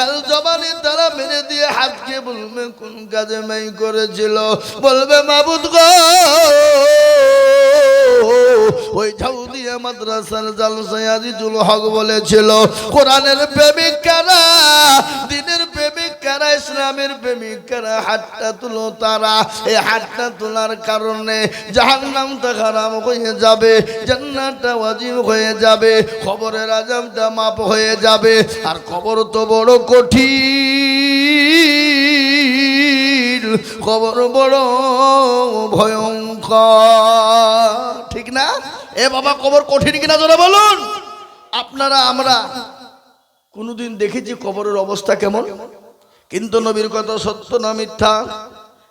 কাল জবানি তারা মেরে দিয়ে হাতকে বলবে কোন কাজে মাই করেছিল। বলবে মাবুদ গো ওই ঝাউদিয়া মাদ্রাসার জালসায় আজিজুল হক বলেছিল, কোরআনের প্রেমিক কারা দিনের প্রেমিক কারা ইসলামের প্রেমিক কারা হাতটা তুলো তারা। এই হাতটা তোলার কারণে জাহান্নামটা খারাপ হয়ে যাবে, জান্নাতটা ওয়াজিব হয়ে যাবে, খবরের আজামটা মাপ হয়ে যাবে। আর খবর তো বড় কঠিন। খবর বড় ভয়ঙ্কর। ঠিক না? এ বাবা কবর কঠিন কিনা জোরে বলুন? আপনারা, আমরা কোনোদিন দেখেছি কবরের অবস্থা কেমন? কিন্তু নবীর কথা সত্য না মিথ্যা?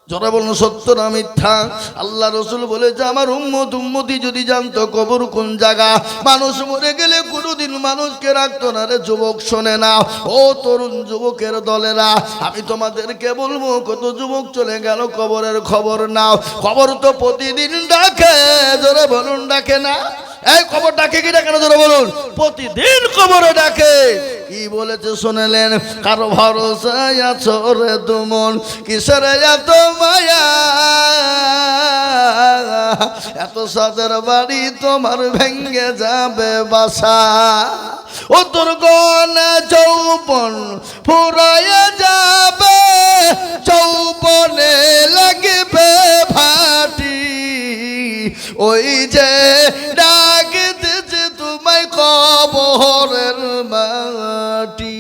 যারা বলুন সত্য না মিথ্যা? আল্লাহ রসুল বলেছে, আমার উম্মত উম্মতি যদি জানতো কবর কোন জায়গা, মানুষ মরে গেলে কোনোদিন মানুষকে রাখতো না রে, যুবক শোনে না। ও তরুণ যুবকের দলেরা, আমি তোমাদেরকে বলব, কত যুবক চলে গেল কবরের খবর নাও। খবর তো প্রতিদিন ডাকে জোরে বলুন ডাকে না। এই খবর ডাকে কি ডাকে না জোরে বলুন? প্রতিদিন খবরে ডাকে। কি বলেছে শুনেলেন? কারও ভরসায় আছো রে তুমন কিসের এত মায়া? এত সাদের বাড়ি তোমার ভেঙ্গে যাবে বাসা। ও তোর গনে চৌপন ফুরাইয়া যাবে চৌপনে লাগবে ভাটি। ওই যে ডাক দিতে তোমায় কবরের মাটি।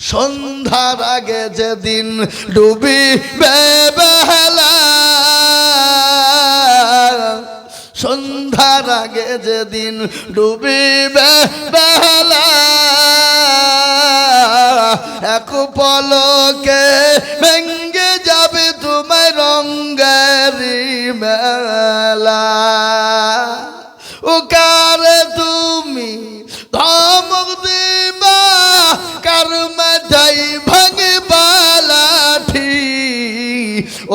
সন্ধ্যার আগে যেদিন ডুবি বেলা সন্ধ্যার আগে যেদিন ডুবিবে বেলা এক পলকে ভেঙ্গে যাবে তোমার রঙ্গেরি মেলা। ও কারে তুমি ধমক দিবা, কার মাথাই ভাঙে বালাঠি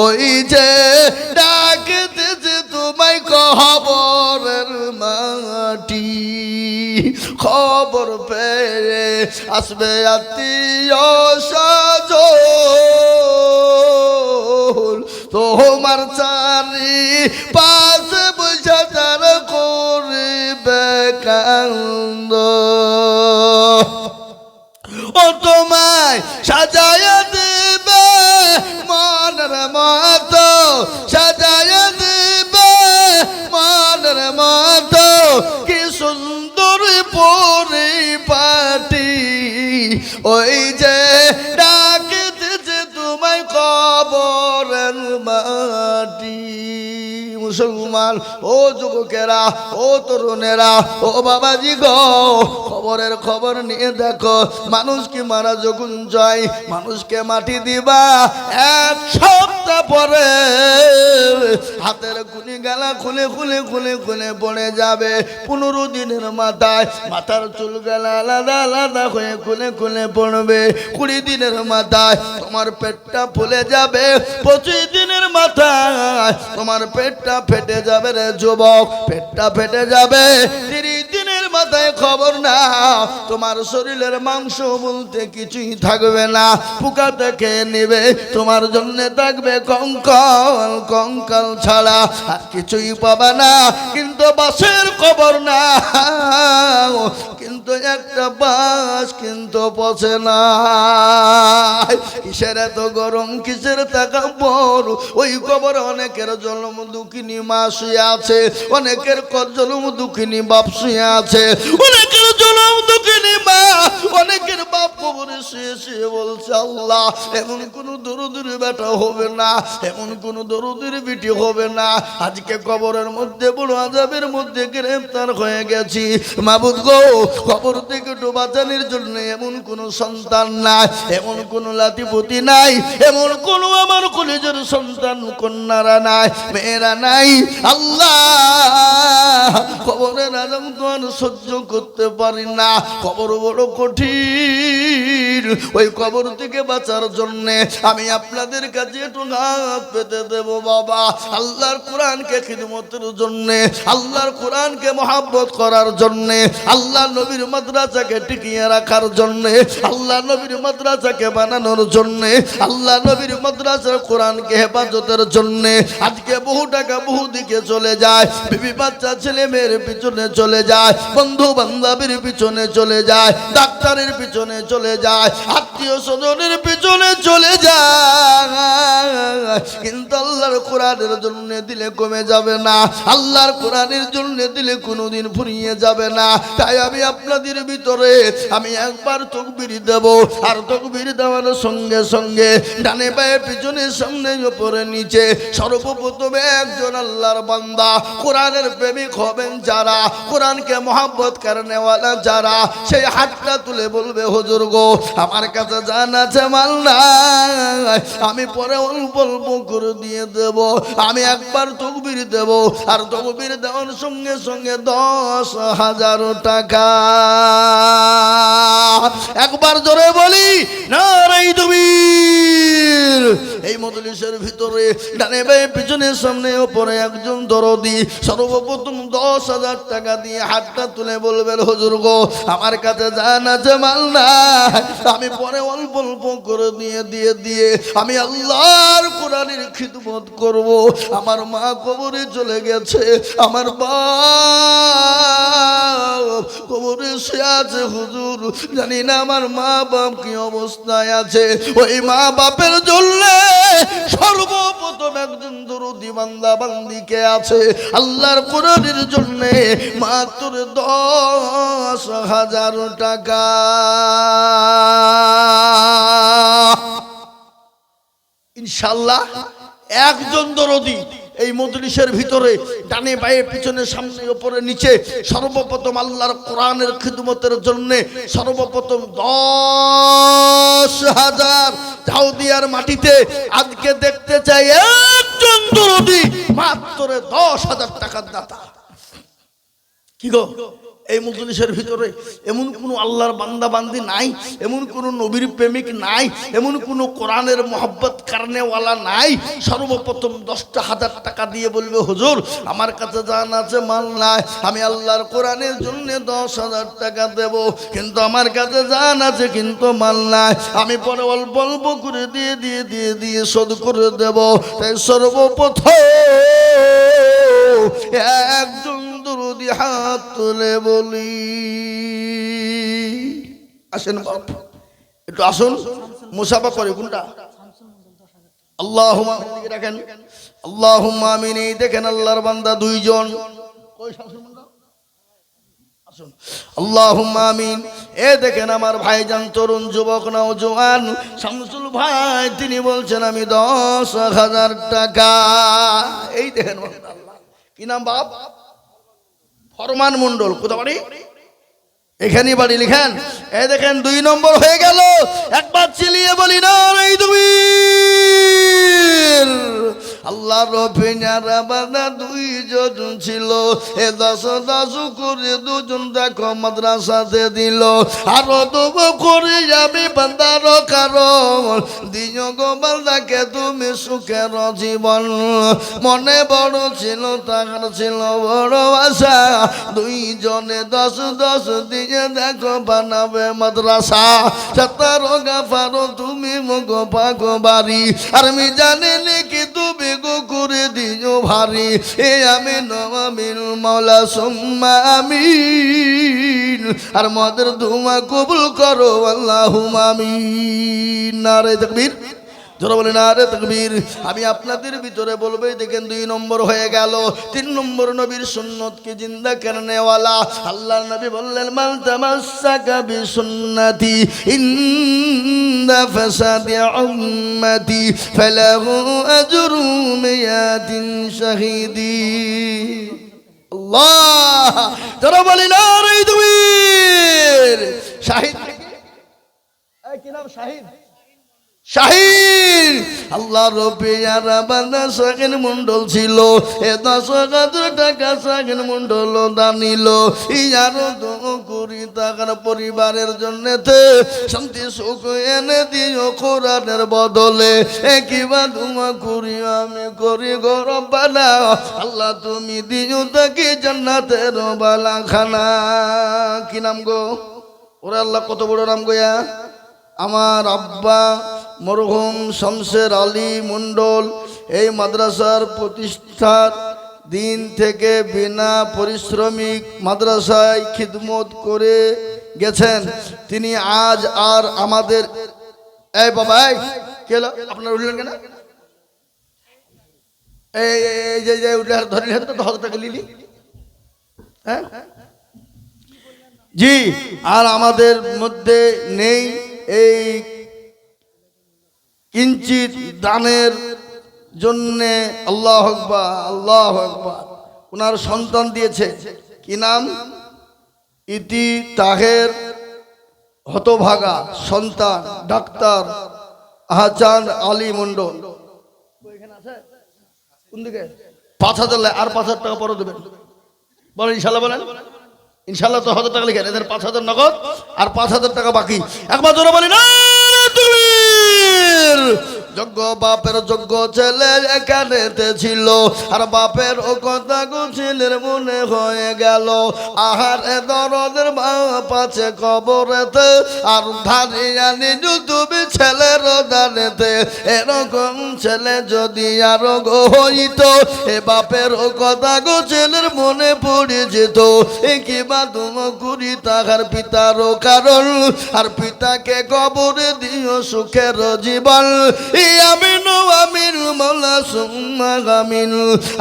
ওই যে ডাকতে যে তোমায় কবরের মাটি। খবর পেয়ে আসবে আত্মীয় সাজল তোমার চারি পাশে বসে তার করবে কান্দ ও তোমায় সাজায় দেবে মনের মতো সাজায় দেবে মনের মতো কি সুন্দর পরিপাটি। ওই যে মুসলমান, ও যুবকেরা, ও তরুণেরা, ও বাবাজি গো, খবরের খবর নিয়ে দেখো, মানুষ কি মারা যখন যায়, মানুষকে মাটি দিবা এক সপ্তাহ পরে। হাতের কুনি গালা খুলে খুলে খুলে খুলে পড়ে যাবে, পনেরো দিনের মাথায় মাথার চুল গালা আলাদা আলাদা হয়ে খুলে খুলে পড়বে। কুড়ি দিনের মাথায় তোমার পেটটা ফুলে যাবে, পঁচিশ দিনের মাথায় তোমার পেটটা ফেটে যাবে রে যুবক, পেটটা ফেটে যাবে। খবর না, তোমার শরীরের মাংস বলতে কিছুই থাকবে না। পোকা থেকে নেবে, তোমার জন্য থাকবে কঙ্কাল কঙ্কাল ছাড়া আর কিছুই পাবে না। কিন্তু বাসের খবর না কিন্তু একটা বাস, কিন্তু পচে না কিসের এত গরম, কিসের টাকা বড় ওই কবর অনেকের জন্ম দুঃখিনী মা শুয়ে আছে, অনেকের জন্ম দুঃখিনী বাপ শুয়ে আছে। অনেকের জন্ম দুঃখিনী মা। অনেকের বাপ কবরে শুয়ে বলছে, আল্লাহ, এমন কোন দরুদের বেটা হবে না, এমন কোন দরুদের বিটি হবে না। আজকে কবরের মধ্যে, বড় আজাবের মধ্যে গ্রেফতার হয়ে গেছি। মাবুদ গো, কবর থেকে একটু জন্য এমন কোন সন্তান নাই, এমন কোন লাতিপতি নাই, এমন কোন আমার কলেজের সন্তান, কন্যারা নাই, মেয়েরা নাই। আল্লাহ খবরের আজম তো আর সহ্য করতে পারি না। খবর বড় কঠিন। ওই কবর থেকে বাঁচার জন্য আমি আপনাদের কাছে একটু হাত পেতে দেব, বাবা। আল্লাহর কোরআনকে খিদমতের জন্য, আল্লাহর কোরআনকে মহাব্বত করার জন্য, আল্লাহ নবীর মাদ্রাসাকে টিকিয়ে রাখার জন্য, আল্লাহ নবীর মাদ্রাসাকে বানানোর জন্য, আল্লাহ নবীর মাদ্রাসার কোরআনকে হেফাজতের জন্য আজকে বহু টাকা বহু দিকে চলে যায়। বিবি বাচ্চা ছেলে মেয়ের পিছনে চলে যায়। বন্ধু বান্ধবের পিছনে চলে যায়, ডাক্তারের পিছনে চলে যায়, আত্মীয় স্বজনের পিছনে চলে যায়। কিন্তু আল্লাহর কোরআনের জন্য দিলে কমে যাবে না, আল্লাহর কোরআনের জন্য দিলে কোনোদিন ফুরিয়ে যাবে না। তাই আমি আপনাদের ভিতরে, আমি একবার তকবির দেব, আর তকবির দেওয়ার সঙ্গে সঙ্গে ডানে পায়ে, পিছনে, সামনে, উপরে, নিচে সর্বপ্রথমে একজন আল্লাহর বান্দা, কোরআনের প্রেমিক হবেন যারা, কোরআনকে মহাব্বত কারণেওয়ালা যারা, সেই হাতটা তুলে বলবে, হুজুর গো, আমার কাছে জান আছে, মাল নাই। আমি পরে অল্প অল্প করে দিয়ে দেব। আমি একবার তকবির দেব, আর তকবির দেওয়ার সঙ্গে সঙ্গে দশ হাজার টাকা। একবার জোরে বলি না তুমি এই মজলিসের ভিতরে ডানে বায়ে পিছনে সামনে ওপরে একজন দরদি, সর্বপ্রথম দশ হাজার টাকা দিয়ে হাতটা তুলে বলবেন, হুজুর গো আমার কাছে জান আছে, মাল না আমি পরে অল্প অল্প করে দিয়ে দিয়ে দিয়ে আমি আল্লাহর কোরআনের খিদমত করব। আমার মা কবরে চলে গেছে, আমার বাপ কবরে সে আছে, হুজুর। জানি না আমার মা বাপ কি অবস্থায় আছে। ওই মা বাপের জন্য সর্বপ্রথম একজন দরদি বান্দা বান্দিকে আছে। আল্লাহর কোরআনের জন্য মাত্র দশ হাজার টাকা। ইনশাল্লাহ একজন দরদি এই মজলিসের ভিতরে ডানে বায়ে, পিছনে সামনে উপরে নিচে সর্বপ্রথম আল্লাহর কোরআনের খিদমতের জন্য সর্বপ্রথম দশ হাজার জাউদিয়ার মাটিতে আজকে দেখতে চাই একজন দরদি, মাত্র দশ হাজার টাকার দাতা। কি গো? এই মজলিসের ভিতরে এমন কোনো আল্লাহর বান্দা বান্দি নাই, এমন কোনো নবীর প্রেমিক নাই, এমন কোনো কোরআনের মহব্বত কারণেওয়ালা নাই। সর্বপ্রথম দশটা হাজার টাকা দিয়ে বলবে, হুজুর, আমার কাছে জান আছে, মাল নাই। আমি আল্লাহর কোরআনের জন্য দশ হাজার টাকা দেব, কিন্তু আমার কাছে জান আছে, কিন্তু মাল নাই। আমি পরে অল্প অল্প করে দিয়ে দিয়ে দিয়ে দিয়ে শোধ করে দেব। তাই সর্বপ্রথম একজন হাত তুলে বলি। আসেন বাপ, একটু আসুন, মুসাফা করে কোনটা? আল্লাহ রাখেন আল্লাহ আমিন দেখেন আল্লাহর বান্দা দুইজন। আল্লাহ এ দেখেন আমার ভাইজান নাও জোয়ান শামসুল ভাই, তিনি বলছেন, আমি দশ হাজার টাকা। এই দেখেন। কি নাম বাপ? ফরমান মন্ডল কোথা বাড়ি এখানে বাড়ি লিখেন। এই দেখেন, দুই নম্বর হয়ে গেল। একবার চিলিয়ে বলি, না এই তুমি। রফিনারা বাদা দুইজন ছিল। এ দশ দশ করে দুজন দেখো মাদ্রাসাতে দিল। আরও তব করে যাবে বান্দার কারণ। দিন গো বান্দাকে তুমি সুখের জীবন। মনে বড় ছিল, তাহার ছিল বড় আশা। দুইজনে দশ দশ দিয়ে দেখো বানাবে মাদ্রাসা। সতারো গাফারো তুমি মুখ পাগো বাড়ি। আর আমি জানি নাকি তুমি গো করে দিও ভারী। এ আমি নমিল মৌলা সুম্মা আমি আর মদের ধুমা কবুল করো আল্লাহ আমি নারে তকবীর। যারা বলেন, আরে তকবীর। আমি আপনাদের ভিতরে বলব দেখেন দুই নম্বর হয়ে গেল। তিন নম্বর নবীর সুন্নতকে জিন্দা করনেওয়ালা আল্লাহ নবী বললেন মাল তামাসসাকা বিসুন্নতি ইন্দা ফাসাদি উম্মতি ফালাহু আজরু মিয়াতিন শাহিদি। আল্লাহ যারা বলেন, আরে তকবীর। শাহিদ। কি নাম, শাহিদ? শাহিন আল্লাহ রবিয়ার বান্দা সাকিন মন্ডল ছিল। এ দশ টাকা সাকিন মন্ডল দানিল ইয়ারো দো কুড়ি টাকার পরিবারের জন্য শান্তি, সুখ এনে দিও কোরআনের বদলে। একিবা তোমা করি, আমি করি গরম বালা আল্লাহ তুমি দিও তাকে জান্নাতের বালা খানা কি নাম গো? ওরে আল্লাহ, কত বড় নাম গোয়া আমার আব্বা মরহুম শমশের আলী মণ্ডল এই মাদ্রাসার প্রতিষ্ঠার দিন থেকে বিনা পরিশ্রমিক মাদ্রাসায় খিদমত করে গেছেন। তিনি আজ আর আমাদের এই বাবা, এই কে আপনার উঠলেন কেন? লিলি। হ্যাঁ? জি, আর আমাদের মধ্যে নেই এই কিঞ্চিত দানের জন্যে আল্লাহ আকবার আল্লাহ আকবার। ওনার সন্তান দিয়েছে। কি নাম? ইতি তাহের হতভাগা সন্তান, ডাক্তার আহচান আলী মন্ডল কোন পাঁচ হাজার আর পাঁচ হাজার টাকা পরে দেবেন। বলেন, ইনশাল্লাহ বলেন। ইনশাল্লাহ তো হাজার টাকা লিখেন। এদের পাঁচ হাজার নগদ আর পাঁচ হাজার টাকা বাকি। একবার জোরে বলি না vardır. যোগ্য বাপের যোগ্য ছেলে এখানেতে ছিল। আর বাপের ও কথা ছেলের মনে হয়ে গেল। আহার এ দরদের বাপ আছে কবরেতে, আর ধারে আনি তুমি ছেলের দানেতে। এরকম ছেলে যদি আরও হইতো, এ বাপের ও কথা ছেলের মনে পড়ে যেত। এ কিবা তুম কুড়ি তাহার পিতারও কারণ? আর পিতাকে কবরে দিও সুখের জীবন।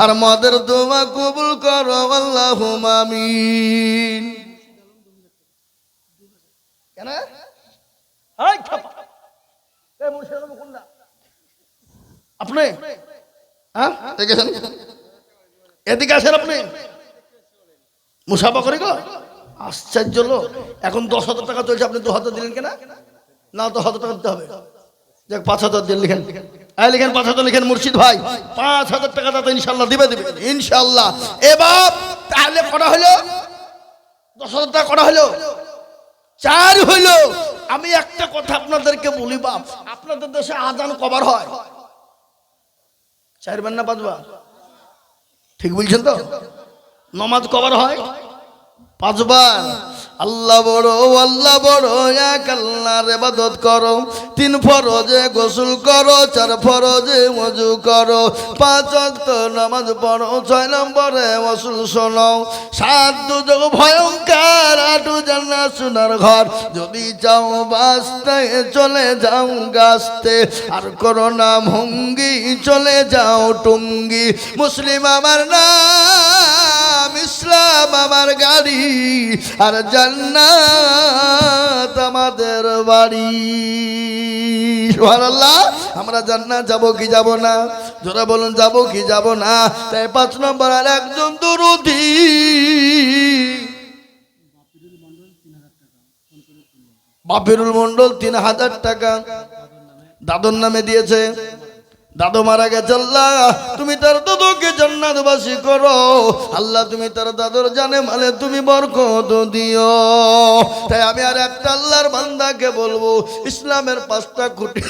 আর মদের দোয়া কবুল করো আমিন। আপনি? হ্যাঁ? এদিকে আসেন আপনি। মুসাফা করে গো? আশ্চর্য এখন দশ হাজার টাকা চলছে, আপনি দু হাজার দিলেন কেনা? না তো হাজার টাকা দিতে হবে। দেখ পাঁচ হাজার দিন লিখেন। হ্যাঁ লিখেন, পাঁচ হাজার লিখেন মুর্শিদ ভাই। পাঁচ হাজার টাকা দাদা ইনশাল্লাহ, দিবে দিবে। ইনশাল্লাহ। এবার তাহলে করা হলো, দশ হাজার টাকা করা হলো। চার হইল আমি একটা কথা আপনাদেরকে বলি বাপ, আপনাদের দেশে আজান কবার হয়? চারবার না পাঁচবার? ঠিক বলছেন তো? নমাজ কবার হয়? পাঁচবার। আল্লাহ বড় আল্লাহ বড়, এক আল্লাহর ইবাদত করো। তিন ফরজে গোসল করো, চার ফরজে মজু করো। পাঁচ অক্ত নামাজ পড়ো, ছয় নম্বরে ওসুল শোনো। সাত দুযোগ ভয়ঙ্কর, আটু জান্না সোনার ঘর। যদি যাও বাঁচতে, চলে যাও গাছতে। আর করো না ভঙ্গি, চলে যাও টুঙ্গি। মুসলিম আমার নাম ইসলাম আমার গাড়ি আর জান্নাত আমাদের বাড়ি। আমরা জান্নাত যাব কি যাব না? যারা বলুন, যাব কি যাব না? তাই পাঁচ নম্বর আর একজন দুরুদি। বাপিরুল মন্ডল তিন হাজার টাকা। দাদুর নামে দিয়েছে। দাদু মারা গেছে, আল্লাহ, তুমি তার দাদুকে জান্নাতবাসী করো। আল্লাহ, তুমি তার দাদুর জানে মানে তুমি বরকত দিও। তাই আমি আর একটা আল্লাহর বান্দাকে বলব, ইসলামের পাঁচটা খুঁটি,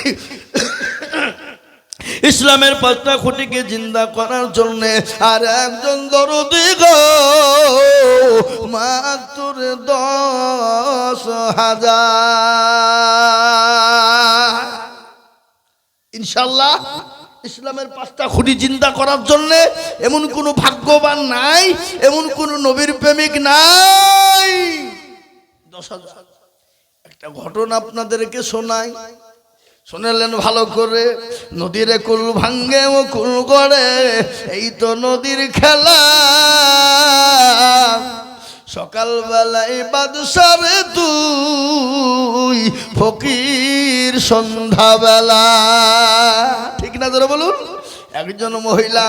ইসলামের পাঁচটা খুঁটিকে জিন্দা করার জন্য আর একজন দরদি গো, মাত্র দশ হাজার। ইনশাল্লাহ ইসলামের পাঁচটা খুঁটি চিন্তা করার জন্য এমন কোনো ভাগ্যবান নাই, এমন কোনো নবীর প্রেমিক নাই। দশ একটা ঘটনা আপনাদেরকে শোনাই। শুনেলেন ভালো করে, নদীরে কুল ভাঙ্গে ও কুল করে এই তো নদীর খেলা। সকালবেলায় বাদশারে তুই ফকির সন্ধ্যাবেলা। ঠিক না ধরে বলুন? একজন মহিলা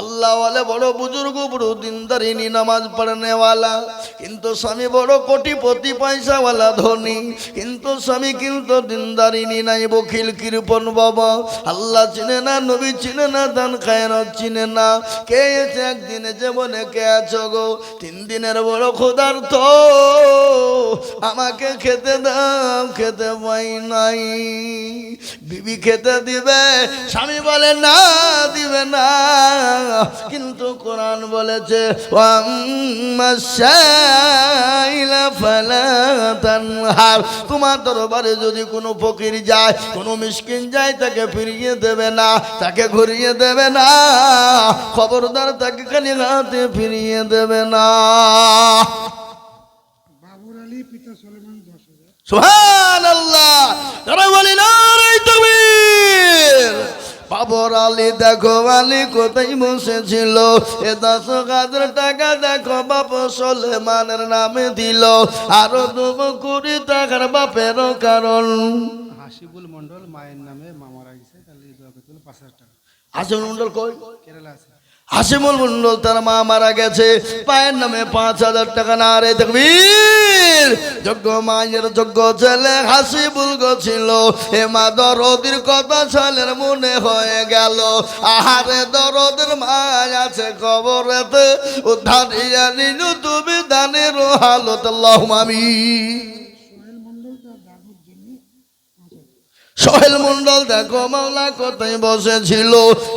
আল্লাহ ওয়ালে বড় বুজুর্গ, বড় দিনদারিনী, নামাজ পড়নেওয়ালা। কিন্তু স্বামী বড় কোটিপতি, পয়সাওয়ালা, ধনী। কিন্তু স্বামী কিন্তু দিনদারিনী নাই বকিল কৃপন বাবা। আল্লাহ চিনে না, নবী চিনে না, দান খায়ন চিনে না। কে এসে একদিনে জীবনে কে আছো গো? তিন দিনের বড় ক্ষুধার্ত। আমাকে খেতে দাম খেতে পাই নাই। বিবি খেতে দিবে, স্বামী বলে, না, দিবে না। কিন্তু কোরআন বলেছে তোমার দরবারে যদি কোনো ফকির যায় কোনো মিসকিন যায় তাকে ফিরিয়ে দেবে না তাকে ঘুরিয়ে দেবে না খবরদার তাকে খালি হাতে ফিরিয়ে দেবে না। বাবুর আলী পিতা সলেমান দশ হাজার। আলী দেখো আলী কোথায় বসেছিল? এ দশ হাজার টাকা দেখো বাপ সলেমানের নামে দিল। আরও দেবো কুড়ি টাকার বাপের কারণ। হাসিবুল মন্ডল মায়ের নামে মামারা গেছে তাহলে পাঁচ হাজার টাকা। হাসিমুল মন্ডল কই? কেরালা আছে। হাসিমুল মন্ডল তার মা মারা গেছে। পায়ের নামে পাঁচ হাজার টাকা না রে দেখবীর যোগ্য মায়ের যোগ্য ছেলে হাসিবুল ছিল। এ মা দরদির কথা ছেলের মনে হয়ে গেল। আহারে দরদের মা আছে কবরেতে। উদ্ধার তুমি দানের হালত। আল্লাহ মামি সোহেল মন্ডল দেখো মাওলা কোথায় বসেছিল।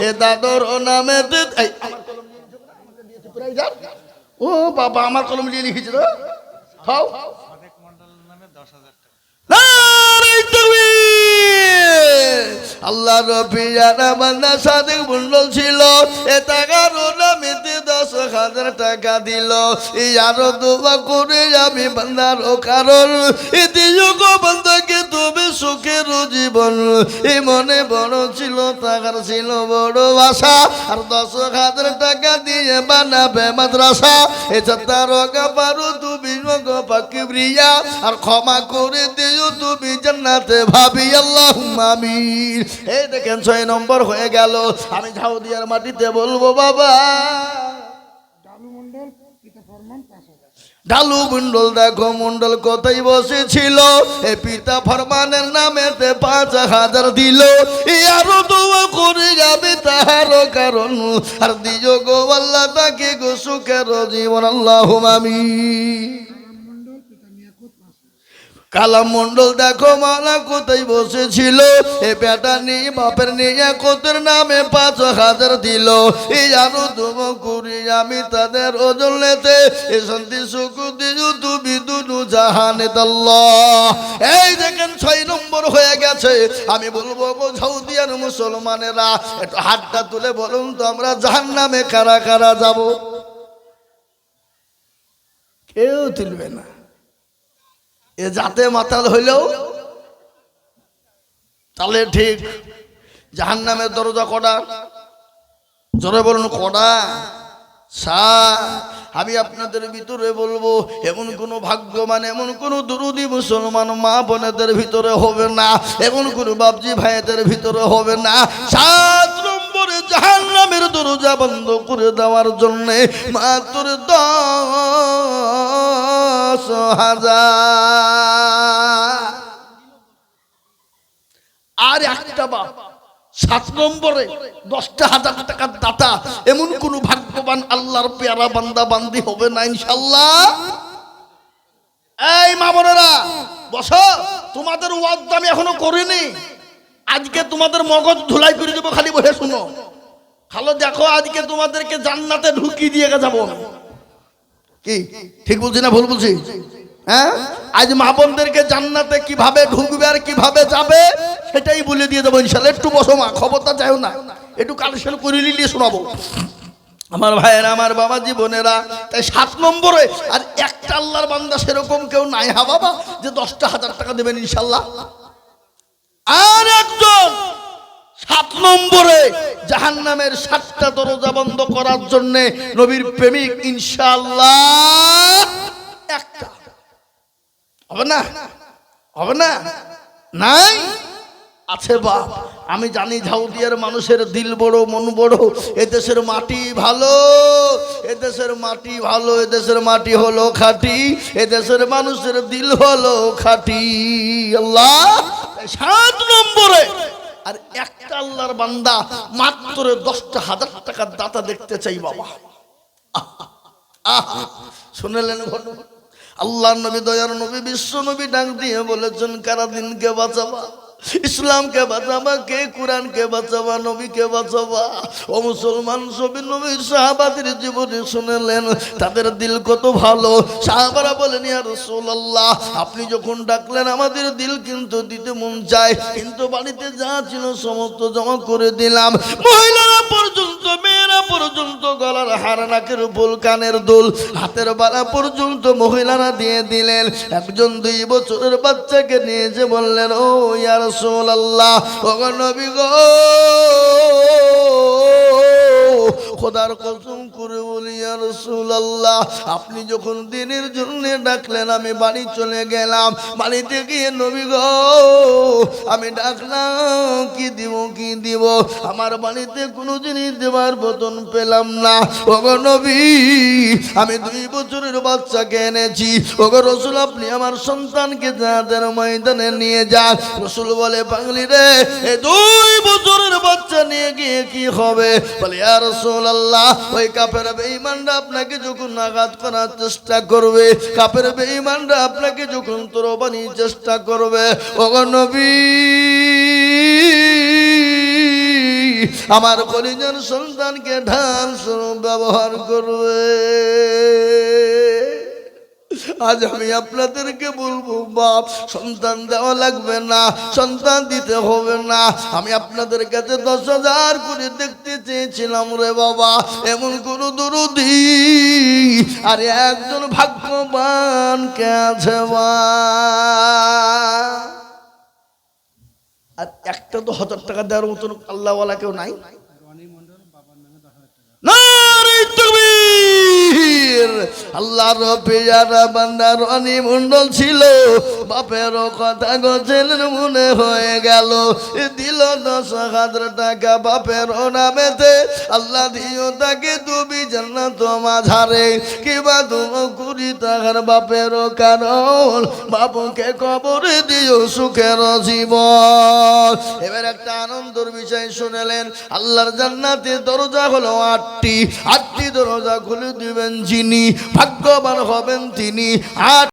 এ দাদর ও নামে ও বাবা, আমার কলম নিয়ে লিখেছিল খাও। নারে আল্লাহ মন্ডল ছিল। এ সুখের জীবন এই মনে বড় ছিল টাকার ছিল বড় আশা। আর দশ হাজার টাকা দিয়ে বানাবে মাদ্রাসা। এটা তার পারো, তুমি পাকি আর ক্ষমা করে দিও, তুমি জান্নাতে ভাবি আল্লাহ আমিন। এই দেখেন ছয় নম্বর হয়ে গেল। আমি ঝাউদিয়ার মাটিতে বলব বাবা। ডালু মন্ডল দেখো মন্ডল কোথায় বসেছিল? এ পিতা ফরমানের নামেতে পাঁচ হাজার দিল। আরও দোয়া করে যাবে তাহার কারণ। আর দিও গো আল্লাহ তাকে গো সুখের জীবন আল্লাহ আমি মন্ডল পিতা মিয়াকুত পাঁচ হাজার কালাম মন্ডল দেখো মালা কোথায় বসেছিল? এ বেটা নিয়ে, বাপের নিয়ে কোতের নামে পাঁচ হাজার দিল। এই আরও তুম করি আমি তাদের ওজন লেতে এ শান্তি, সুখ দিজু তুমি দুনু, জাহানে দাল্লাহ এই দেখেন ছয় নম্বর হয়ে গেছে। আমি বলব গো ঝাউদিয়ার মুসলমানেরা, একটু হাতটা তুলে বলুন তো আমরা জাহান নামে কারা কারা যাব? কেউ তুলবে না। এ জাতে মাতাল হইলেও তাহলে ঠিক জাহান নামের দরজা কটা জোরে বলুন কটা সা, আমি আপনাদের ভিতরে বলব, এমন কোনো ভাগ্যবান, এমন কোনো দুরুদি মুসলমান মা বোনেদের ভিতরে হবে না, এমন কোনো বাবজি ভাইদের ভিতরে হবে না। সাত নম্বরে জাহান নামের দরজা বন্ধ করে দেওয়ার জন্যে মাত্র দশ আর একটা বাপ, সাত নম্বরে দশটা হাজার টাকার দাতা, এমন কোন ভাগ্যবান আল্লাহর পেয়ারা বান্দা বান্দি হবে না ইনশাল্লাহ। এই বসো, তোমাদের ওয়াদ আমি এখনও করিনি। আজকে তোমাদের মগজ ধুলাই করে দেবো, খালি বসে শুনো। খালো দেখো, আজকে তোমাদেরকে জান্নাতে ঢুকিয়ে দিয়ে যাব। কি? ঠিক বলছি না ভুল বলছি হ্যাঁ? আজ মা বোনদেরকে জান্নাতে কীভাবে ঢুকবে আর কীভাবে যাবে, সেটাই বলে দিয়ে দেবো ইনশাল্লাহ। একটু বসো মা, খবরটা চাইও না। একটু কালেকশন করে নিয়ে শোনাবো। আমার ভাইয়েরা, আমার বাবা জীবনেরা, তাই সাত নম্বরে, আর একটা আল্লাহর বান্দা সেরকম কেউ নাই হা বাবা? যে দশটা হাজার টাকা দেবেন ইনশাল্লাহ। আর একজন সাত নম্বরে জাহান নামের সাতটা দরজা বন্ধ করার জন্য নবীর প্রেমিক ইনশাল্লাহ একটা। হবে না? হবে না? নাই? আছে বাপ। আমি জানি ঝাউদিয়ার মানুষের দিল বড়, মন বড়। এদেশের মাটি ভালো, এদেশের মাটি ভালো, এদেশের মাটি হলো খাঁটি, এদেশের মানুষের দিল হলো খাঁটি। আল্লাহ! সাত নম্বরে আর একটা আল্লাহর বান্দা মাত্র দশটা হাজার টাকার দাতা দেখতে চাই বাবা। আহা, শুনলেন আল্লাহ নবী দয়ার নবী বিশ্ব নবী ডাক দিয়ে বলেছেন কারা দিনকে বাঁচাবা। ইসলামকে বাঁচাবা, কে কোরআনকে বাঁচাবা, নবীকে বাঁচাবা? ও মুসলমান সবই নবীর সাহাবাদের জীবনে শুনেলেন, তাদের দিল কত ভালো। সাহাবারা বলেন, ইয়া রাসূলুল্লাহ, আপনি যখন ডাকলেন, আমাদের দিল কিন্তু দিতে মন চায়। কিন্তু বাড়িতে যা ছিল সমস্ত জমা করে দিলাম। মহিলারা পর্যন্ত, মেয়েরা পর্যন্ত গলার হার নাকের ফুল, কানের দুল। হাতের বালা পর্যন্ত মহিলারা দিয়ে দিলেন। একজন দুই বছরের বাচ্চাকে নিয়ে যে বললেন, ও ইয়ার রাসূলুল্লাহ, ও গো নবী গো খোদার কসম করে বলি, ইয়া রাসূলুল্লাহ, আপনি যখন দিনের জন্য ডাকলেন, আমি বাড়ি চলে গেলাম। বাড়িতে গিয়ে নবী গো, আমি ডাকলাম, কি দিব কি দিব? আমার বাড়িতে কোনো জিনিস দেওয়ার মতন পেলাম না। ওগো নবী, আমি দুই বছরের বাচ্চাকে এনেছি। ওগো রসুল, আপনি আমার সন্তানকে যাদের ময়দানে নিয়ে যান। রসুল বলে বাঙালি রে, এ দুই বছরের নিয়ে গিয়ে কি হবে? বলে আর রসুল আল্লাহ ওই কাপের বেঈমানরা আপনাকে যখন আঘাত করার চেষ্টা করবে কাপের বেঈমানরা আপনাকে যখন তোরবানির চেষ্টা করবে নবী, আমার কলিজন সন্তানকে ঢাল ব্যবহার করবে। আজ আমি আপনাদেরকে বলব বাপ সন্তান দেওয়া লাগবে না সন্তান দিতে হবে না। আমি আপনাদের কাছে দশ হাজার করে দেখতে চেয়েছিলাম রে বাবা এমন কোন দরদি আর একজন ভাগ্যবান কে আছে বা? আর একটা তো হাজার টাকা দেওয়ার মতন আল্লাহওয়ালা কেউ নাই? রনি আল্লাহর পেয়ারা বান্দার ছিল। বাপের কথা মনে হয়ে গেল। দিল দশ হাজার টাকা বাপের নামেতে। আল্লাহ দিও তাকে তুমি জান্নাত কিবা তুমি বাপের কারণ। কবরে দিও সুখের জীবন। এবার একটা আনন্দের বিষয় শুনেলেন। আল্লাহর জান্নাতের দরজা হলো আটটি। আটটি দরজা খুলে দিবেন যিনি ভাগ্যবান হবেন তিনি। আট